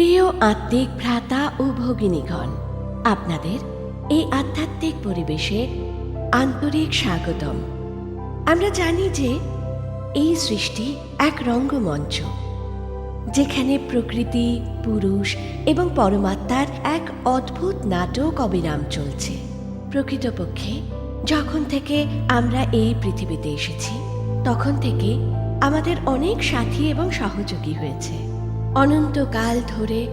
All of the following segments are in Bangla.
প্রিয় আত্মিক ভ্রাতা ও ভগিনীগণ, আপনাদের এই আধ্যাত্মিক পরিবেশে আন্তরিক স্বাগতম। আমরা জানি যে এই সৃষ্টি এক রঙ্গমঞ্চ, যেখানে প্রকৃতি, পুরুষ এবং পরমাত্মার এক অদ্ভুত নাটক অবিরাম চলছে। প্রকৃতপক্ষে, যখন থেকে আমরা এই পৃথিবীতে এসেছি, তখন থেকে আমাদের অনেক সাথী এবং সহযোগী হয়েছে। অনন্তকাল ধরে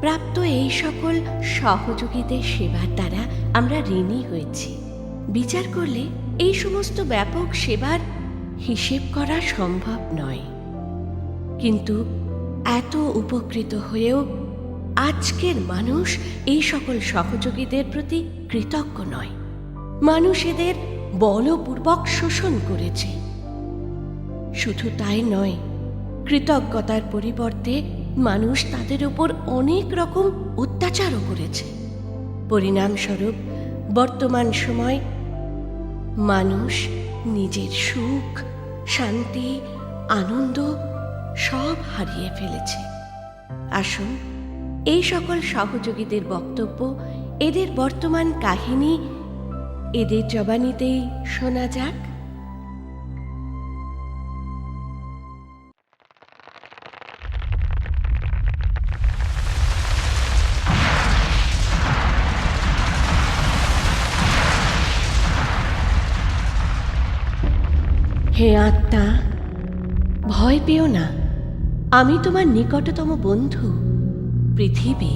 প্রাপ্ত এই সকল সহযোগীদের সেবার দ্বারা আমরা ঋণী হয়েছি। বিচার করলে এই সমস্ত ব্যাপক সেবার হিসেব করা সম্ভব নয়। কিন্তু এত উপকৃত হয়েও আজকের মানুষ এই সকল সহযোগীদের প্রতি কৃতজ্ঞ নয়। মানুষ এদের বলপূর্বক শোষণ করেছে। শুধু তাই নয়, কৃতজ্ঞতার পরিবর্তে মানুষ তাদের উপর অনেক রকম অত্যাচারও করেছে। পরিণামস্বরূপ, বর্তমান সময় মানুষ নিজের সুখ, শান্তি, আনন্দ সব হারিয়ে ফেলেছে। আসুন, এই সকল সহযোগীদের বক্তব্য, এদের বর্তমান কাহিনী, এদের জবানিতেই শোনা যাক। হে আত্মা, ভয় পেও না। আমি তোমার নিকটতম বন্ধু, পৃথিবী।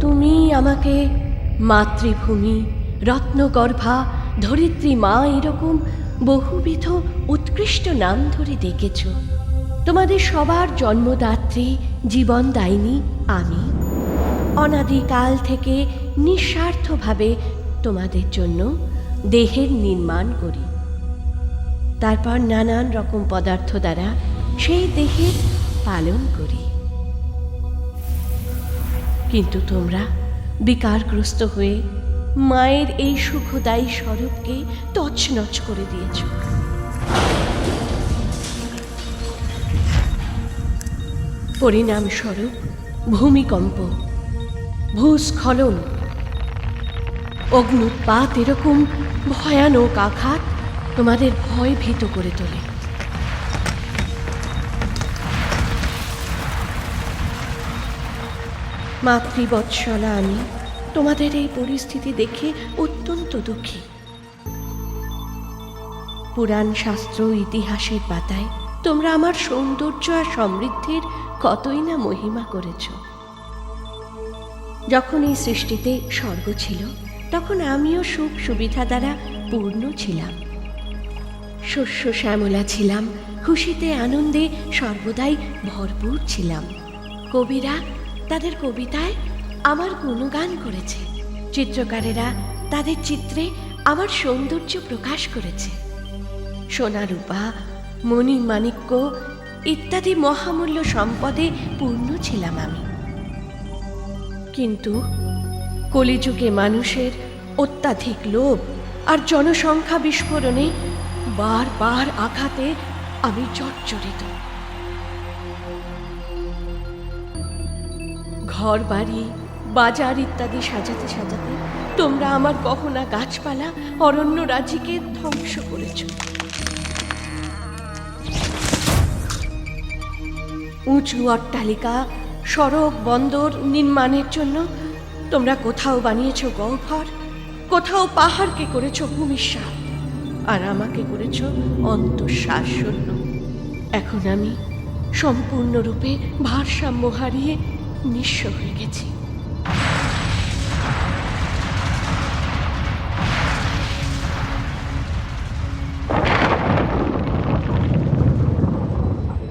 তুমি আমাকে মাতৃভূমি, রত্নগর্ভা, ধরিত্রী মা এরকম বহুবিধ উৎকৃষ্ট নাম ধরে ডেকেছ। তোমাদের সবার জন্মদাত্রী, জীবনদায়িনী আমি। অনাদিকাল থেকে নিঃস্বার্থভাবে তোমাদের জন্য দেহের নির্মাণ করি। তারপর নানান রকম পদার্থ দ্বারা সেই দেহের পালন করি। কিন্তু তোমরা বিকারগ্রস্ত হয়ে মায়ের এই সুখদায়ী স্বরূপকে তছনছ করে দিয়েছ। পরিণামস্বরূপ ভূমিকম্প ভূস্খলন। অগ্নুৎপাত এরকম ভয়ানক আঘাত তোমাদের ভয় ভীত করে তোলে। মাতৃবৎসলা আমি তোমাদের এই পরিস্থিতি দেখে অত্যন্ত দুঃখী। পুরাণ শাস্ত্র ইতিহাসের পাতায় তোমরা আমার সৌন্দর্য আর সমৃদ্ধির কতই না মহিমা করেছ। যখন এই সৃষ্টিতে স্বর্গ ছিল, তখন আমিও সুখ সুবিধা দ্বারা পূর্ণ ছিলাম। শস্য শ্যামলা ছিলাম, খুশিতে আনন্দে সর্বদাই ভরপুর ছিলাম। কবিরা তাদের কবিতায় আমার গুণগান করেছে। চিত্রকারেরা তাদের চিত্রে আমার সৌন্দর্য প্রকাশ করেছে। সোনা রূপা মণি মাণিক্য ইত্যাদি মহামূল্য সম্পদে পূর্ণ ছিলাম আমি। কিন্তু কলিযুগে মানুষের অত্যাধিক লোভ আর জনসংখ্যা বিস্ফোরণে বারবার আঘাতে আমি জর্জরিত। ঘর বাড়ি বাজার ইত্যাদি সাজাতে সাজাতে তোমরা আমার গহনা গাছপালা অরণ্য রাজিকে ধ্বংস করেছ। উঁচু অট্টালিকা সড়ক, বন্দর নির্মাণের জন্য তোমরা কোথাও বানিয়েছ গহ্বর? কোথাও পাহাড়কে করেছ ভূমিসার আর আমাকে করেছ অন্তঃশ্বাস শূন্য এখন আমি সম্পূর্ণরূপে ভারসাম্য হারিয়ে নিঃস্ব হয়ে গেছি।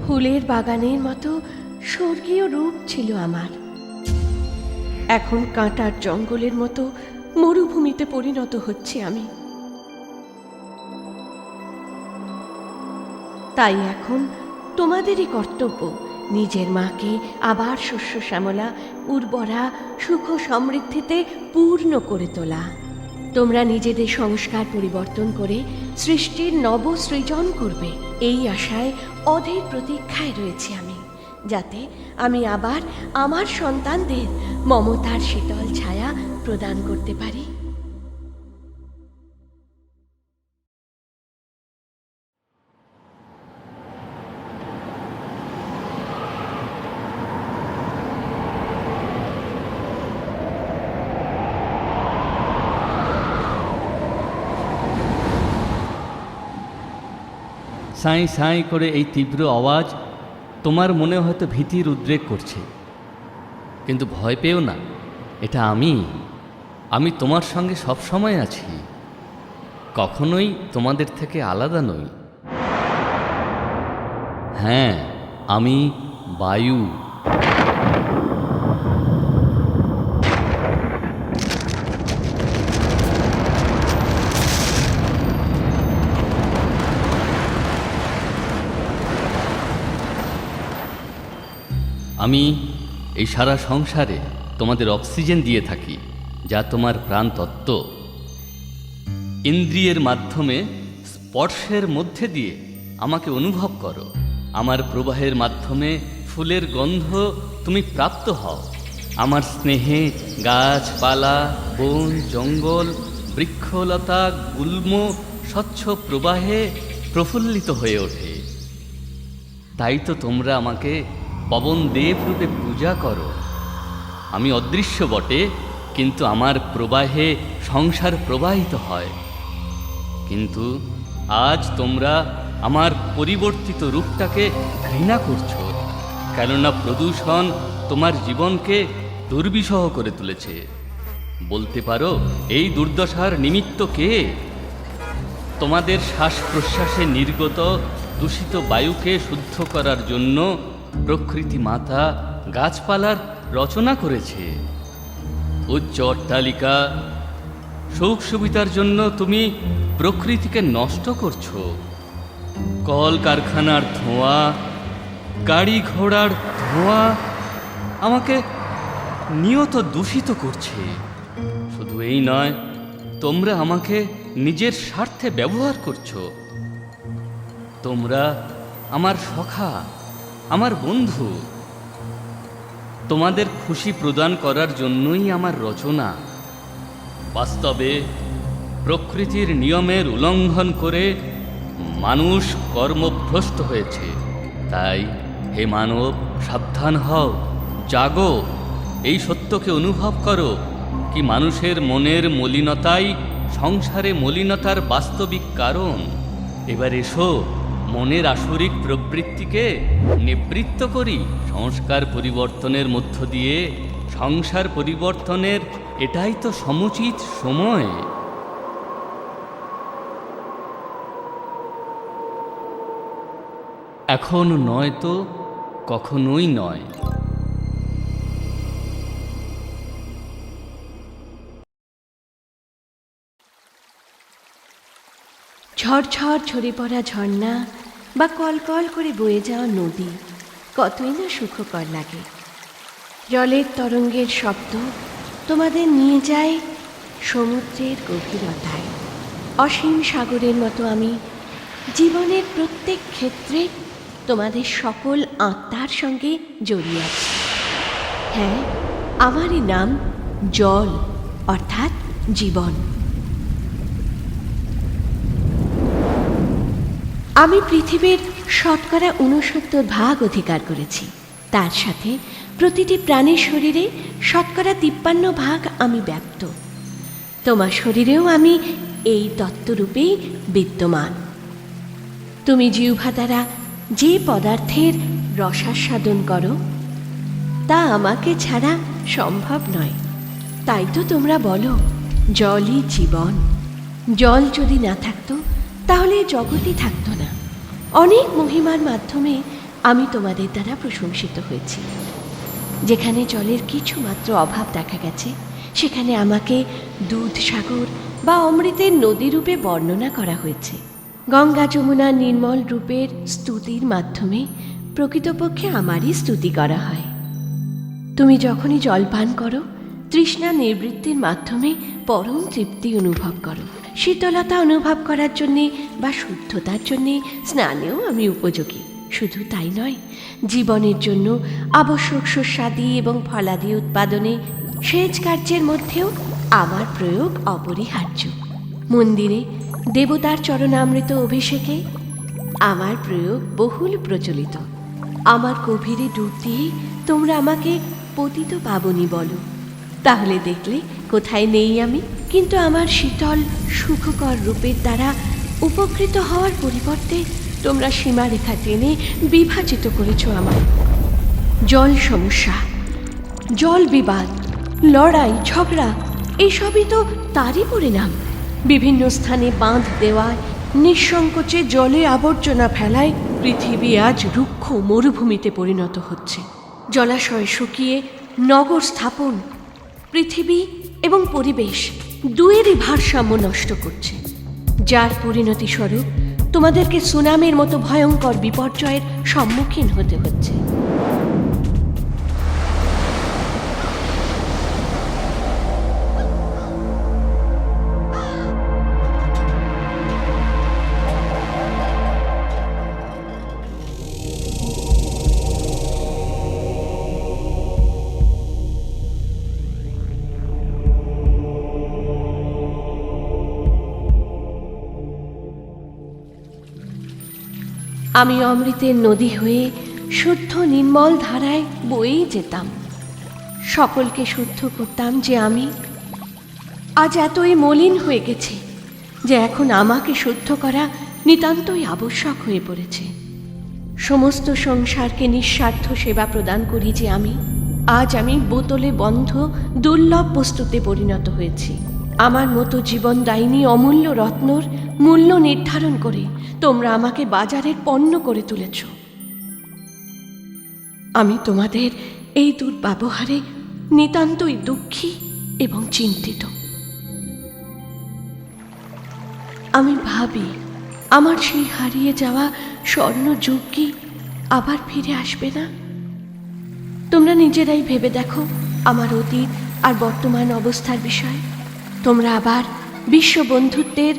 ফুলের বাগানের মতো স্বর্গীয় রূপ ছিল আমার। এখন কাঁটার জঙ্গলের মতো মরুভূমিতে পরিণত হচ্ছে আমি। তাই এখন তোমাদেরই কর্তব্য নিজের মাকে আবার শস্য শ্যামলা, উর্বরা, সুখ সমৃদ্ধিতে পূর্ণ করে তোলা। তোমরা নিজেদের সংস্কার পরিবর্তন করে সৃষ্টির নব সৃজন করবে। এই আশায় অধীর প্রতীক্ষায় রয়েছি আমি। যাতে আমি আবার আমার সন্তানদের মমতার শীতল ছায়া প্রদান করতে পারি। সাঁই সাঁই করে এই তীব্র আওয়াজ তোমার মনে হয়তো ভীতির উদ্রেক করছে, কিন্তু ভয় পেও না, এটা আমি। আমি তোমার সঙ্গে সবসময় আছি। কখনোই তোমাদের থেকে আলাদা নই। হ্যাঁ আমি বায়ু। আমি এই সারা সংসারে তোমাদের অক্সিজেন দিয়ে থাকি, যা তোমার প্রাণতত্ত্ব। ইন্দ্রিয়ের মাধ্যমে স্পর্শের মধ্যে দিয়ে আমাকে অনুভব করো। আমার প্রবাহের মাধ্যমে ফুলের গন্ধ তুমি প্রাপ্ত হও। আমার স্নেহে গাছপালা, বন, জঙ্গল, বৃক্ষলতা, গুল্ম, স্বচ্ছ প্রবাহে প্রফুল্লিত হয়ে ওঠে। তাই তো তোমরা আমাকে পবন দেব রূপে পূজা করো। আমি অদৃশ্য বটে, কিন্তু আমার প্রবাহে সংসার প্রবাহিত হয়। কিন্তু আজ তোমরা আমার পরিবর্তিত রূপটাকে ঘৃণা করছ, কেননা প্রদূষণ তোমার জীবনকে দুর্বিষহ করে তুলেছে। বলতে পারো, এই দুর্দশার নিমিত্ত কে? তোমাদের শ্বাস প্রশ্বাসে নির্গত দূষিত বায়ুকে শুদ্ধ করার জন্য প্রকৃতি মাতা গাছপালার রচনা করেছে। উচ্চ অট্টালিকা, সুখ সুবিধার জন্য তুমি প্রকৃতিকে নষ্ট করছ। কল কারখানার ধোঁয়া, গাড়ি ঘোড়ার ধোঁয়া আমাকে নিয়ত দূষিত করছে। শুধু এই নয়, তোমরা আমাকে নিজের স্বার্থে ব্যবহার করছ। তোমরা আমার সখা। আমার বন্ধু, তোমাদের খুশি প্রদান করার জন্যই আমার রচনা। বাস্তবে প্রকৃতির নিয়মের উল্লঙ্ঘন করে মানুষ কর্মভ্রষ্ট হয়েছে। তাই হে মানব, সাবধান হও, জাগো, এই সত্যকে অনুভব করো কি মানুষের মনের মলিনতাই সংসারে মলিনতার বাস্তবিক কারণ। এবার এসো মনের আসরিক প্রবৃত্তিকে নিবৃত্ত করি সংস্কার পরিবর্তনের মধ্য দিয়ে। সংসার পরিবর্তনের এটাই তো সমুচিত সময়। এখন নয় তো কখনোই নয়। ঝরঝর ঝরে পড়া ঝর্ণা বা কলকল করে বয়ে যাওয়া নদী কতই না সুখকর লাগে। জলের তরঙ্গের শব্দ তোমাদের নিয়ে যায় সমুদ্রের গভীরতায়। অসীম সাগরের মতো আমি জীবনের প্রত্যেক ক্ষেত্রে তোমাদের সকল আত্মার সঙ্গে জড়িয়ে আছি। হ্যাঁ আমারই নাম জল, অর্থাৎ জীবন। আমি পৃথিবীর শতকরা উনসত্তর ভাগ অধিকার করেছি। তার সাথে প্রতিটি প্রাণীর শরীরে শতকরা তিপ্পান্ন ভাগ আমি ব্যক্ত। তোমার শরীরেও আমি এই তত্ত্বরূপেই বিদ্যমান। তুমি জিহ্বা দ্বারা যে পদার্থের রসাস্বাদন করো, তা আমাকে ছাড়া সম্ভব নয়। তাই তো তোমরা বলো, জলই জীবন। জল যদি না থাকতো তাহলে জগতই থাকতো না। অনেক মহিমার মাধ্যমে আমি তোমাদের দ্বারা প্রশংসিত হয়েছি। যেখানে জলের কিছু মাত্র অভাব দেখা গেছে, সেখানে আমাকে দুধ সাগর বা অমৃতের নদী রূপে বর্ণনা করা হয়েছে। গঙ্গা যমুনা নির্মল রূপের স্তুতির মাধ্যমে প্রকৃতপক্ষে আমারই স্তুতি করা হয়। তুমি যখনই জল পান করো, তৃষ্ণা নিবৃত্তির মাধ্যমে পরম তৃপ্তি অনুভব করো। শীতলতা অনুভব করার জন্যে বা শুদ্ধতার জন্যে স্নানেও আমি উপযোগী। শুধু তাই নয়, জীবনের জন্য আবশ্যক শস্যাদি এবং ফলাদি উৎপাদনে সেচ কার্যের মধ্যেও আমার প্রয়োগ অপরিহার্য। মন্দিরে দেবতার চরণামৃত অভিষেকে আমার প্রয়োগ বহুল প্রচলিত। আমার গভীরে ডুব দিয়ে তোমরা আমাকে পতিত পাবনি বলো। তাহলে দেখলে কোথায় নেই আমি। কিন্তু আমার শীতল, সুখকর রূপের দ্বারা উপকৃত হওয়ার পরিবর্তে তোমরা সীমারেখা টেনে বিভাজিত করেছ আমার জল সমস্যা, জল বিবাদ, লড়াই, ঝগড়া, এসবই তো তারই পরিণাম। বিভিন্ন স্থানে বাঁধ দেওয়ায়, নিঃসংকোচে জলে আবর্জনা ফেলায় পৃথিবী আজ রুক্ষ মরুভূমিতে পরিণত হচ্ছে। জলাশয় শুকিয়ে নগর স্থাপন, পৃথিবী এবং পরিবেশ দুয়েরই ভারসাম্য নষ্ট করছে। যার পরিণতি স্বরূপ তোমাদেরকে সুনামের মতো ভয়ঙ্কর বিপর্যয়ের সম্মুখীন হতে হচ্ছে। আমি অমৃতের নদী হয়ে শুদ্ধ নির্মল ধারায় বয়েই যেতাম। সকলকে শুদ্ধ করতাম যে আমি আজ এতই মলিন হয়ে গেছি যে এখন আমাকে শুদ্ধ করা নিতান্তই আবশ্যক হয়ে পড়েছে। সমস্ত সংসারকে নিঃস্বার্থ সেবা প্রদান করি যে আমি, আজ আমি বোতলে বন্ধ দুর্লভ বস্তুতে পরিণত হয়েছি। আমার মতো জীবনদায়িনী অমূল্য রত্নর মূল্য নির্ধারণ করে তোমরা আমাকে বাজারের পণ্য করে তুলেছ। আমি তোমাদের এই দুর্ব্যবহারে নিতান্তই দুঃখী এবং চিন্তিত। আমি ভাবি, আমার সেই হারিয়ে যাওয়া স্বর্ণযুগ কি আবার ফিরে আসবে না। তোমরা নিজেরাই ভেবে দেখো আমার অতীত আর বর্তমান অবস্থার বিষয়। তোমরা আবার বিশ্ব বন্ধুত্বের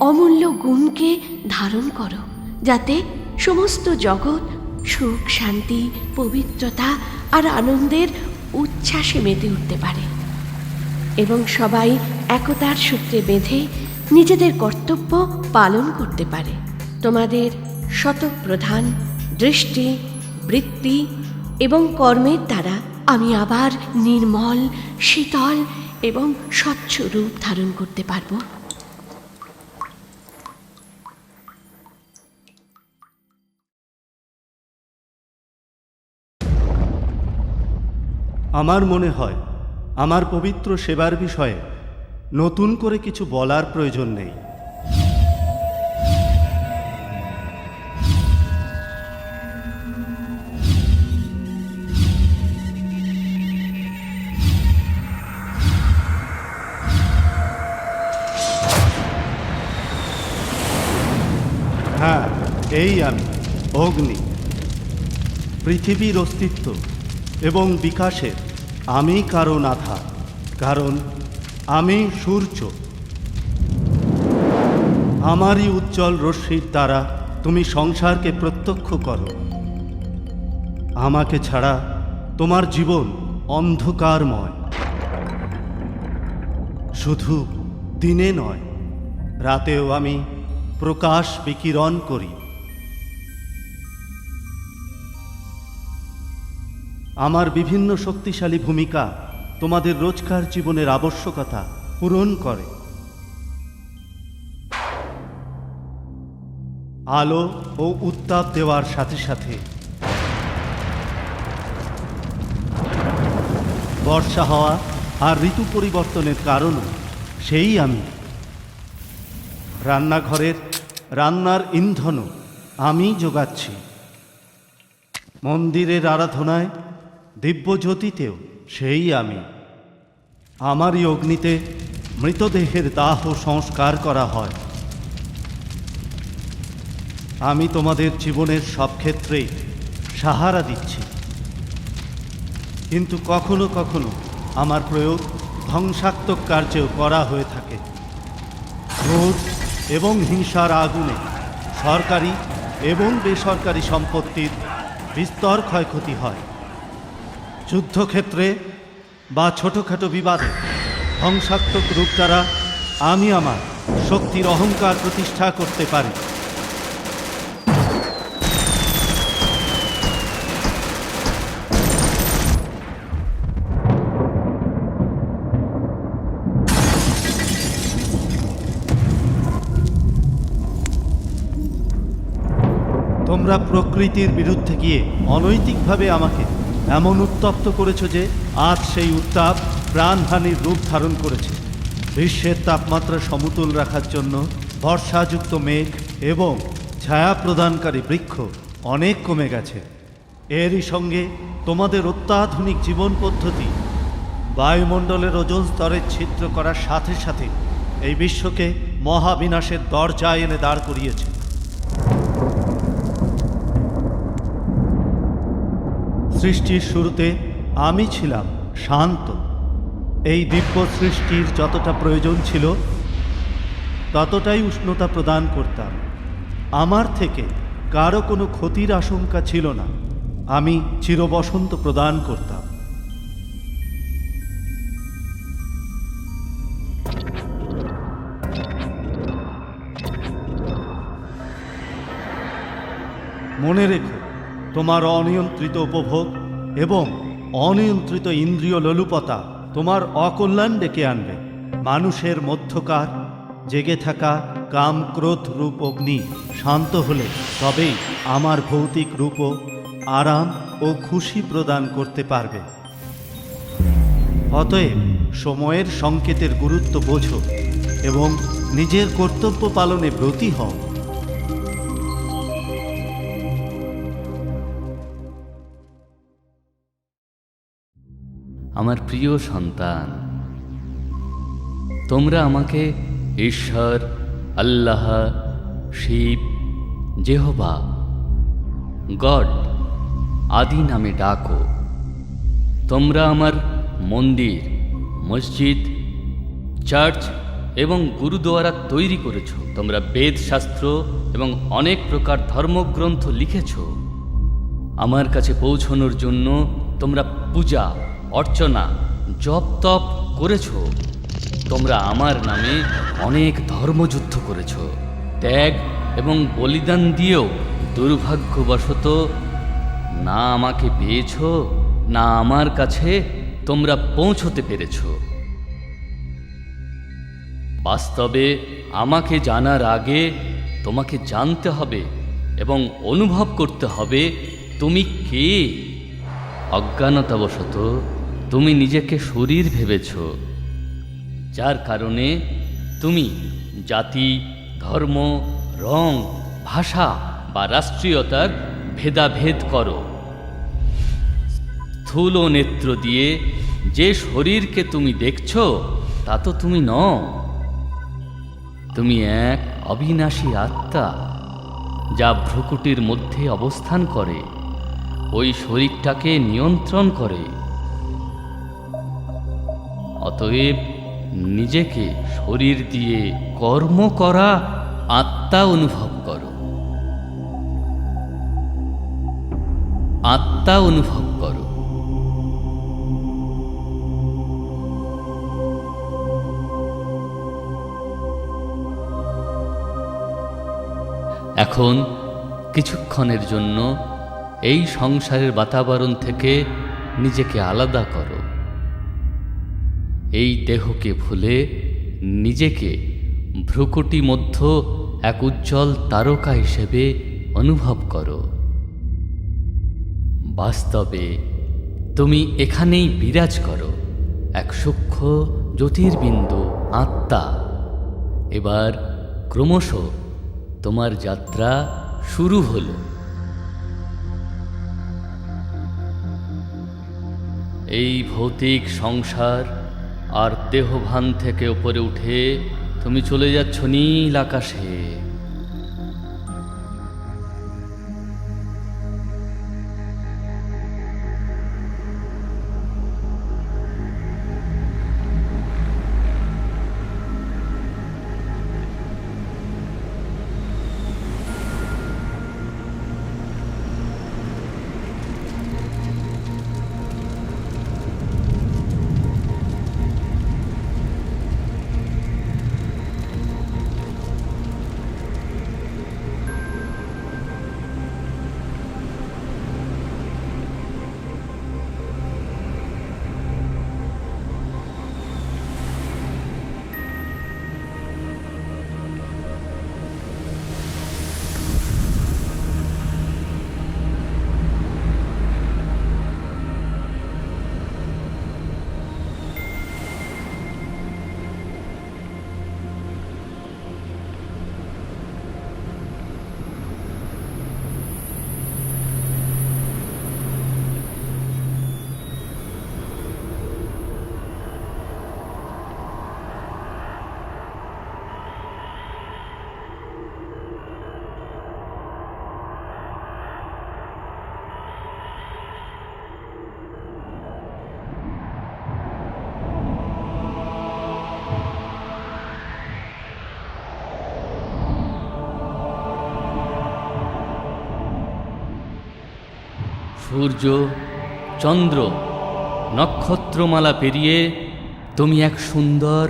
অমূল্য গুণকে ধারণ করো, যাতে সমস্ত জগৎ সুখ, শান্তি, পবিত্রতা আর আনন্দের উচ্ছ্বাসে মেতে উঠতে পারে এবং সবাই একতার সূত্রে বেঁধে নিজেদের কর্তব্য পালন করতে পারে। তোমাদের শতপ্রধান দৃষ্টি, বৃত্তি এবং কর্মের দ্বারা আমি আবার নির্মল, শীতল এবং স্বচ্ছ রূপ ধারণ করতে পারব। আমার মনে হয়, আমার পবিত্র সেবার বিষয়ে নতুন করে কিছু বলার প্রয়োজন নেই। অগ্নি, পৃথিবীর অস্তিত্ব এবং বিকাশের, আমি কারণ আধার, কারণ আমি সূর্য। আমারই উজ্জ্বল রশ্মির দ্বারা তুমি সংসারকে প্রত্যক্ষ করো। আমাকে ছাড়া তোমার জীবন অন্ধকারময়। শুধু দিনে নয়, রাতেও আমি প্রকাশ বিকিরণ করি। আমার বিভিন্ন শক্তিশালী ভূমিকা তোমাদের রোজকার জীবনের আবশ্যকতা পূরণ করে। আলো ও উত্তাপ দেওয়ার সাথে সাথে বর্ষা হওয়া আর ঋতু পরিবর্তনের কারণও সেই আমি। রান্নাঘরের রান্নার ইন্ধনও আমি যোগাচ্ছি। মন্দিরের আরাধনায় দিব্যজ্যোতিতেও সেই আমি। আমারই অগ্নিতে মৃতদেহের দাহ সংস্কার করা হয়। আমি তোমাদের জীবনের সব ক্ষেত্রেই সাহারা দিচ্ছি। কিন্তু কখনো কখনো আমার প্রয়োগ ধ্বংসাত্মক কার্যেও করা হয়ে থাকে। ক্রোধ এবং হিংসার আগুনে সরকারি এবং বেসরকারি সম্পত্তির বিস্তর ক্ষয়ক্ষতি হয়। যুদ্ধক্ষেত্রে বা ছোটোখাটো বিবাদে ধ্বংসাত্মক রূপ দ্বারা আমি আমার শক্তির অহংকার প্রতিষ্ঠা করতে পারি। তোমরা প্রকৃতির বিরুদ্ধে গিয়ে অনৈতিকভাবে আমাকে এমন উত্তপ্ত করেছ যে আজ সেই উত্তাপ প্রাণহানির রূপ ধারণ করেছে। বিশ্বের তাপমাত্রা সমতুল রাখার জন্য বর্ষাযুক্ত মেঘ এবং ছায়া প্রদানকারী বৃক্ষ অনেক কমে গেছে। এরই সঙ্গে তোমাদের অত্যাধুনিক জীবন পদ্ধতি, বায়ুমণ্ডলের ওজন স্তরের ছিদ্র করার সাথে সাথে এই বিশ্বকে মহাবিনাশের দরজায় এনে দাঁড় করিয়েছে। সৃষ্টির শুরুতে আমি ছিলাম শান্ত। এই দিব্য সৃষ্টির যতটা প্রয়োজন ছিল, ততটাই উষ্ণতা প্রদান করতাম। আমার থেকে কারও কোনো ক্ষতির আশঙ্কা ছিল না। আমি চিরবসন্ত প্রদান করতাম। মনে রেখো তোমার অনিয়ন্ত্রিত উপভোগ এবং অনিয়ন্ত্রিত ইন্দ্রিয় লোলুপতা তোমার অকল্যাণ ডেকে আনবে। মানুষের মধ্যকার, জেগে থাকা কাম, ক্রোধ, রূপ, অগ্নি শান্ত হলে তবেই আমার ভৌতিক রূপও আরাম ও খুশি প্রদান করতে পারবে। অতএব সময়ের সংকেতের গুরুত্ব বোঝো এবং নিজের কর্তব্য পালনে ব্রতী হও। আমার প্রিয় সন্তান, তোমরা আমাকে ঈশ্বর, আল্লাহ, শিব, জেহবা, গড আদি নামে ডাকো। তোমরা আমার মন্দির, মসজিদ, চার্চ এবং গুরুদুয়ারা তৈরি করেছ। তোমরা বেদ শাস্ত্র এবং অনেক প্রকার ধর্মগ্রন্থ লিখেছ। আমার কাছে পৌঁছনোর জন্য তোমরা পূজা অর্চনা, জপ তপ করেছ। তোমরা আমার নামে অনেক ধর্মযুদ্ধ করেছ। ত্যাগ এবং বলিদান দিয়েও দুর্ভাগ্যবশত না আমাকে পেয়েছ, না আমার কাছে তোমরা পৌঁছতে পেরেছ। বাস্তবে আমাকে জানার আগে তোমাকে জানতে হবে এবং অনুভব করতে হবে, তুমি কে? অজ্ঞানতাবশত তুমি নিজেকে শরীর ভেবেছ, যার কারণে তুমি জাতি, ধর্ম, রং, ভাষা বা রাষ্ট্রীয়তার ভেদাভেদ করো। স্থূল নেত্র দিয়ে যে শরীরকে তুমি দেখছ, তা তো তুমি নও। তুমি এক অবিনাশী আত্মা যা ভ্রুকুটির মধ্যে অবস্থান করে। ওই শরীরটাকে নিয়ন্ত্রণ করে। অতএব নিজেকে শরীর দিয়ে কর্ম করা আত্মা অনুভব করো। আত্মা অনুভব করো। এখন কিছুক্ষণের জন্য এই সংসারের বাতাবরণ থেকে নিজেকে আলাদা করো। এই দেহকে ভুলে নিজেকে ভ্রুকুটি মধ্য এক উজ্জ্বল তারকা হিসেবে অনুভব করো। বাস্তবে তুমি এখানেই বিরাজ করো, এক সূক্ষ্ম জ্যোতির্বিন্দু আত্মা। এবার ক্রমশ তোমার যাত্রা শুরু হলো। এই ভৌতিক সংসার আর দেহভান থেকে ওপরে উঠে তুমি চলে যাচ্ছ নীল আকাশে। সূর্য, চন্দ্র, নক্ষত্রমালা পেরিয়ে তুমি এক সুন্দর,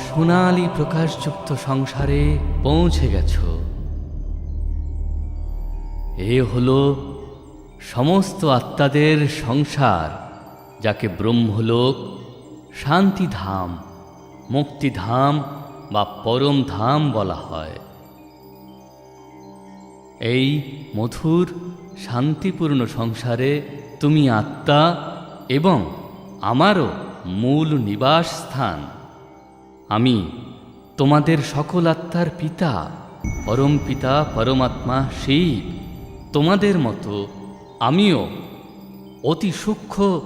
সোনালি প্রকাশযুক্ত সংসারে পৌঁছে গেছো। এ হলো সমস্ত আত্মাদের সংসার, যাকে ব্রহ্মলোক, শান্তিধাম, মুক্তিধাম বা পরম ধাম বলা হয়। এই মধুর শান্তিপূর্ণ সংসারে তুমি আত্মা এবং আমারও মূল নিবাস স্থান। আমি তোমাদের সকল আত্মার পিতা, পরম পিতা, পরমাত্মা, শিব। তোমাদের মতো আমিও অতি সূক্ষ্ম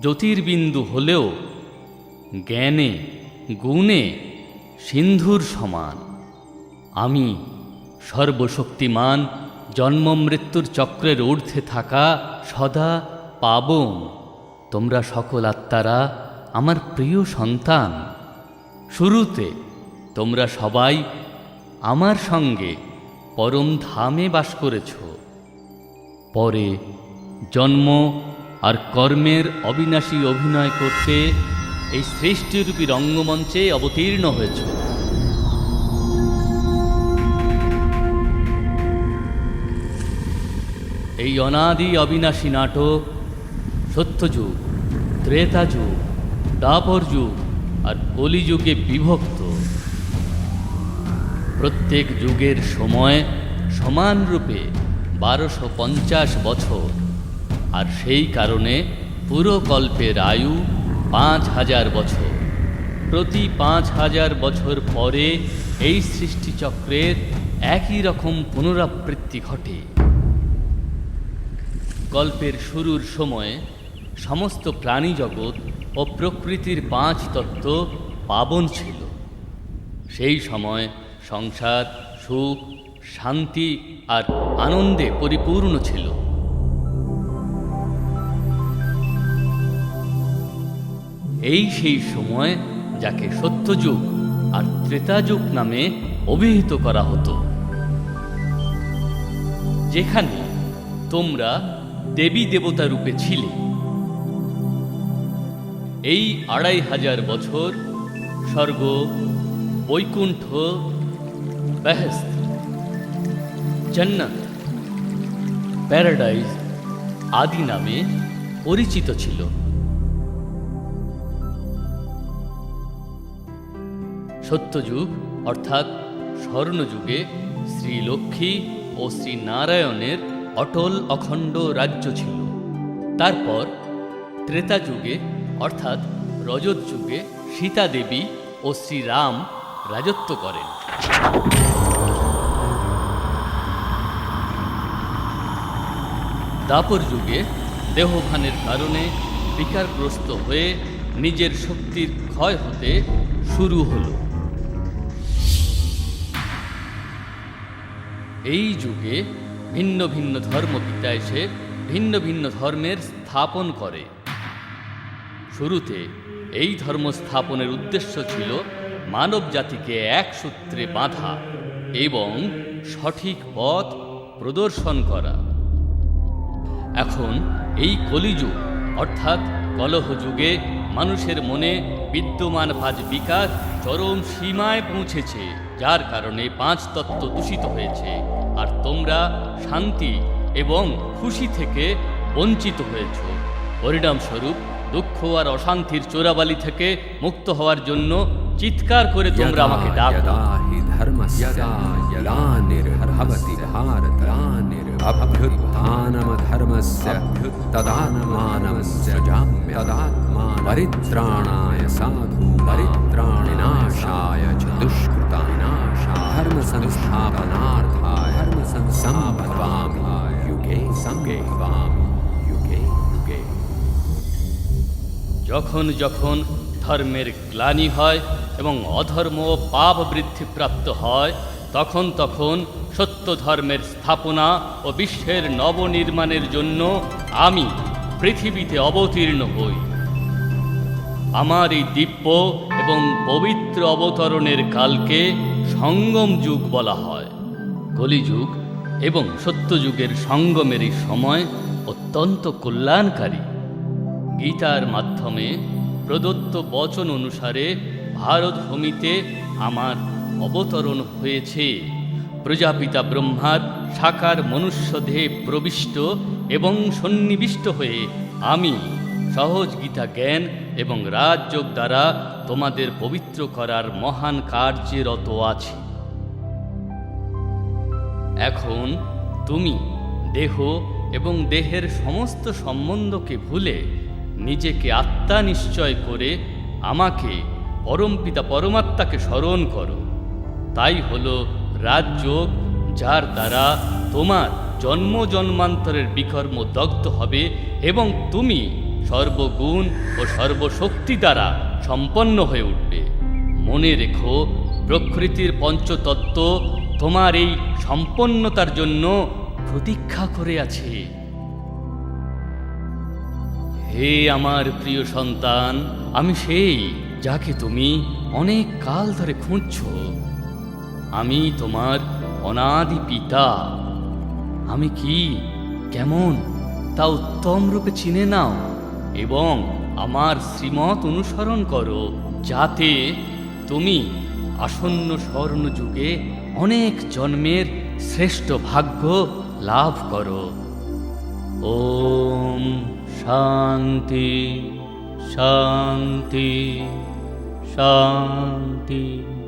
জ্যোতির্বিন্দু হলেও জ্ঞানে, গুণে সিন্ধুর সমান। আমি সর্বশক্তিমান জন্ম মৃত্যুর চক্রের ঊর্ধ্বে থাকা সদা পাবন। তোমরা সকল আত্মারা আমার প্রিয় সন্তান। শুরুতে তোমরা সবাই আমার সঙ্গে পরম ধামে বাস করেছ। পরে জন্ম আর কর্মের অবিনাশী অভিনয় করতে এই সৃষ্টিরূপী রঙ্গমঞ্চে অবতীর্ণ হয়েছ। এই অনাদি অবিনাশী নাটক, সত্যযুগ ত্রেতা যুগ দাপর যুগ আর কলিযুগে বিভক্ত। প্রত্যেক যুগের সময় সমানরূপে বারোশো পঞ্চাশ বছর, আর সেই কারণে পুরো কল্পের আয়ু পাঁচ হাজার বছর। প্রতি পাঁচ হাজার বছর পরে এই সৃষ্টিচক্রের একই রকম পুনরাবৃত্তি ঘটে। গল্পের শুরুর সময়ে সমস্ত প্রাণী জগৎ ও প্রকৃতির পাঁচ তত্ত্ব পাবন ছিল। সেই সময় সংসার, সুখ, শান্তি আর আনন্দে পরিপূর্ণ ছিল। এই সেই সময় যাকে সত্যযুগ আর ত্রেতাযুগ নামে অভিহিত করা হতো। যেখানে তোমরা দেবী দেবতা রূপে ছিলে। এই আড়াই হাজার বছর স্বর্গ, বৈকুণ্ঠ বেহেস্ত জান্নাত, প্যারাডাইজ আদি নামে পরিচিত ছিল। সত্যযুগ অর্থাৎ স্বর্ণযুগে শ্রী লক্ষ্মী ও শ্রী নারায়ণের অটল অখণ্ড রাজ্য ছিল। তারপর ত্রেতা যুগে, অর্থাৎ রজত যুগে, সীতা দেবী ও শ্রীরাম রাজত্ব করেন। দাপর যুগে দেহভানের কারণে বিকারগ্রস্ত হয়ে নিজের শক্তির ক্ষয় হতে শুরু হলো। এই যুগে ভিন্ন ভিন্ন ধর্মপিতা এসে ভিন্ন ভিন্ন ধর্মের স্থাপন করে। শুরুতে এই ধর্ম স্থাপনের উদ্দেশ্য ছিল মানব জাতিকে এক সূত্রে বাঁধা এবং সঠিক পথ প্রদর্শন করা। এখন এই কলিযুগ, অর্থাৎ কলহ যুগে মানুষের মনে বিদ্যমান পাঁচ বিকাশ চরম সীমায় পৌঁছেছে, যার কারণে পাঁচ তত্ত্ব দূষিত হয়েছে। আর তোমরা শান্তি এবং খুশি থেকে বঞ্চিত হয়েছ পরিণামস্বরূপ দুঃখ আর অশান্তির চোরাবালি থেকে মুক্ত হওয়ার জন্য চিৎকার করে তোমরা আমাকে ডাকো यदा हि धर्मस्य ग्लानिर्भवति भारत अभ्युत्थानमधर्मस्य तदात्मानमस्य जाम्य तदात्मा परित्राणाय साधु परित्राणिनाशाय च दुष्कृतानाशाय धर्मसंस्थापनार्थाय धर्मसंस्थापनामि युगे संभवामि युगे युगे যখন যখন ধর্মের গ্লানি হয় এবং অধর্ম ও পাপ বৃদ্ধিপ্রাপ্ত হয় তখন তখন সত্য ধর্মের স্থাপনা ও বিশ্বের নবনির্মাণের জন্য আমি পৃথিবীতে অবতীর্ণ হই আমার এই দিব্য এবং পবিত্র অবতরণের কালকে সঙ্গম যুগ বলা হয় কলিযুগ এবং সত্যযুগের সঙ্গমের এই সময় অত্যন্ত কল্যাণকারী। গীতার মাধ্যমে প্রদত্ত বচন অনুসারে ভারত ভূমিতে আমার অবতরণ হয়েছে। প্রজাপিতা ব্রহ্মার সাকার মনুষ্যদেহে প্রবিষ্ট এবং সন্নিবিষ্ট হয়ে আমি সহজ গীতা জ্ঞান এবং রাজযোগ দ্বারা তোমাদের পবিত্র করার মহান কার্যে রত আছি। এখন তুমি দেহ এবং দেহের সমস্ত সম্বন্ধকে ভুলে নিজেকে আত্মা নিশ্চয় করে আমাকে পরমপিতা পরমাত্মাকে স্মরণ করো। তাই হলো রাজযোগ যার দ্বারা তোমার জন্ম জন্মান্তরের বিকর্ম দগ্ধ হবে এবং তুমি সর্বগুণ ও সর্বশক্তি দ্বারা সম্পন্ন হয়ে উঠবে। মনে রেখো, প্রকৃতির পঞ্চতত্ত্ব তোমার এই সম্পন্নতার জন্য প্রতীক্ষা করে আছে। হে আমার প্রিয় সন্তান, আমি সেই যাকে তুমি অনেক কাল ধরে খুঁজছ। আমি তোমার অনাদি পিতা। আমি কি কেমন তা উত্তম রূপে চিনে নাও এবং আমার শ্রীমত অনুসরণ করো, যাতে তুমি আসন্ন স্বর্ণ যুগে অনেক জন্মের শ্রেষ্ঠ ভাগ্য লাভ করো। ওম শান্তি শান্তি শান্তি।